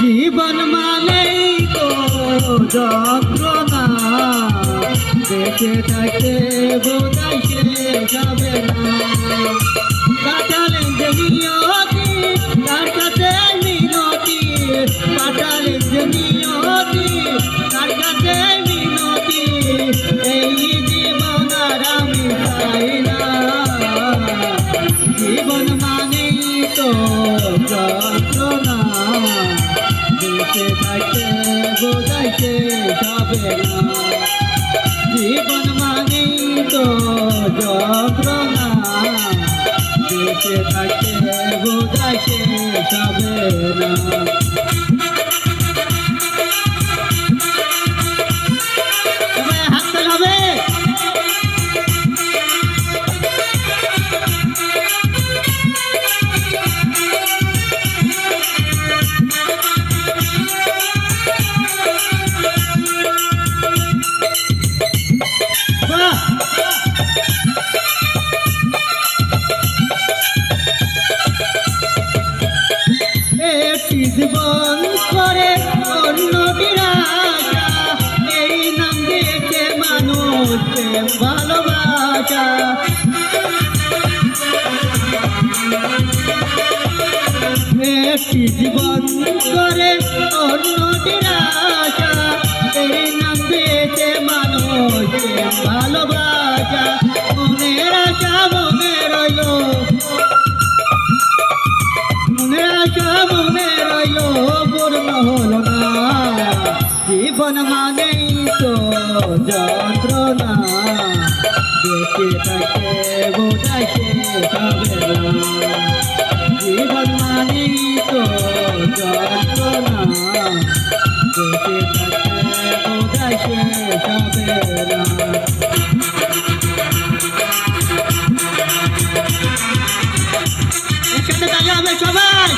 জীবন মানেই তো যন্ত্রণা। বেঁচে থাকে বোঝাই শেষ না। কাটালেন যে নিয়তি, তার কাছে কাটালেন যে নিয়তি যন্ত্রণা বেঁচে থাকতে বোঝাইতে যাবে না জীবন মানেই তো যন্ত্রণা বেঁচে থাকতে বোঝাইতে যাবে না জীবন করে অন্যটির আশা এই নাম দিয়েছে মানুষ ভালোবাসা। একটি জীবন মনে রইল। জীবন মানেই তো যন্ত্রণা। বেঁচে থাকে বোঝাইতে হবে না জীবন মানেই তো যন্ত্রণা। বেঁচে থাকে বোঝাইতে হবে না সবাই।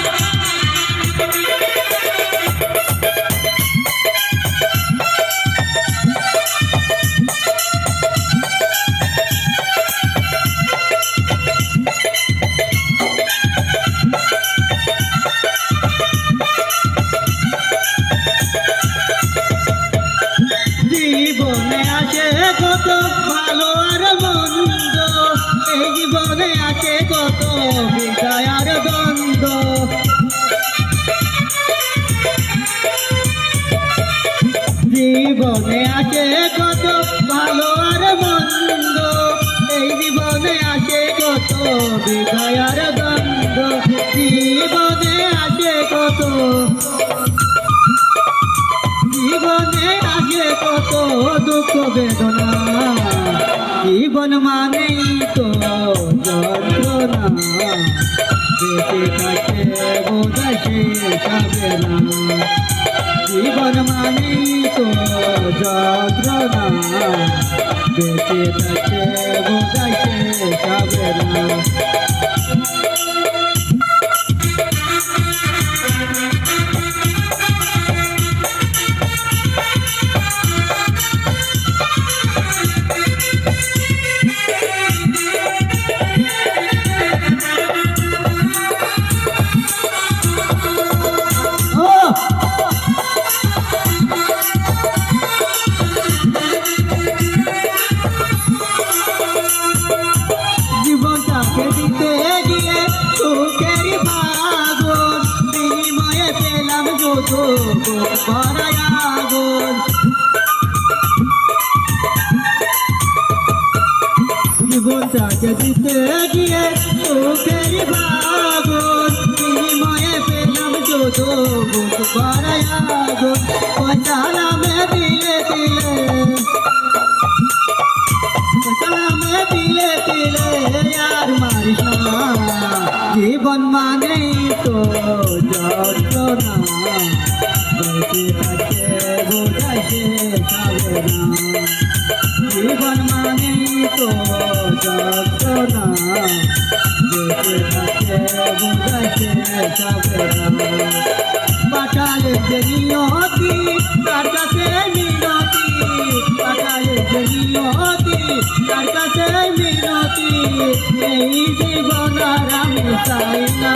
জীবনে আছে কত ভালো আর মন্দ। এই জীবনে আছে কত বিদায় আর দ্বন্দ্ব। জীবনে আছে কত ভালো আর মন্দ। এই জীবনে আছে কত বিদায় আর দুঃখ বেদনা। জীবন মানেই তো যন্ত্রণা। বেঁচে থাকে বোঝাইছে যাবে না। জীবন মানেই তো যন্ত্রণা। বেঁচে থাকে ভরায় আগুন জীবনটাকে দিতে গিয়ে সুখের ভাগন বিনিময়ে পেলাম যত ভরায় আগুন পয়সা নামে পাঠালে যে নিয়তি তার কাছে মিনতি পাঠালে যে নিয়তি তার কাছে মিনতি এই জীবন আমি চাই না।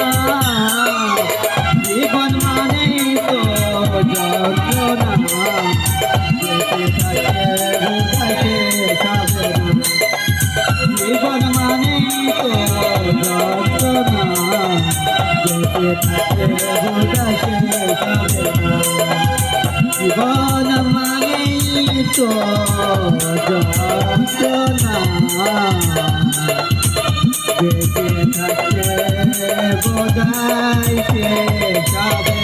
জীবন মানে তো যন্ত্রণা বেঁচে থাকতে বোধাইতে যাবে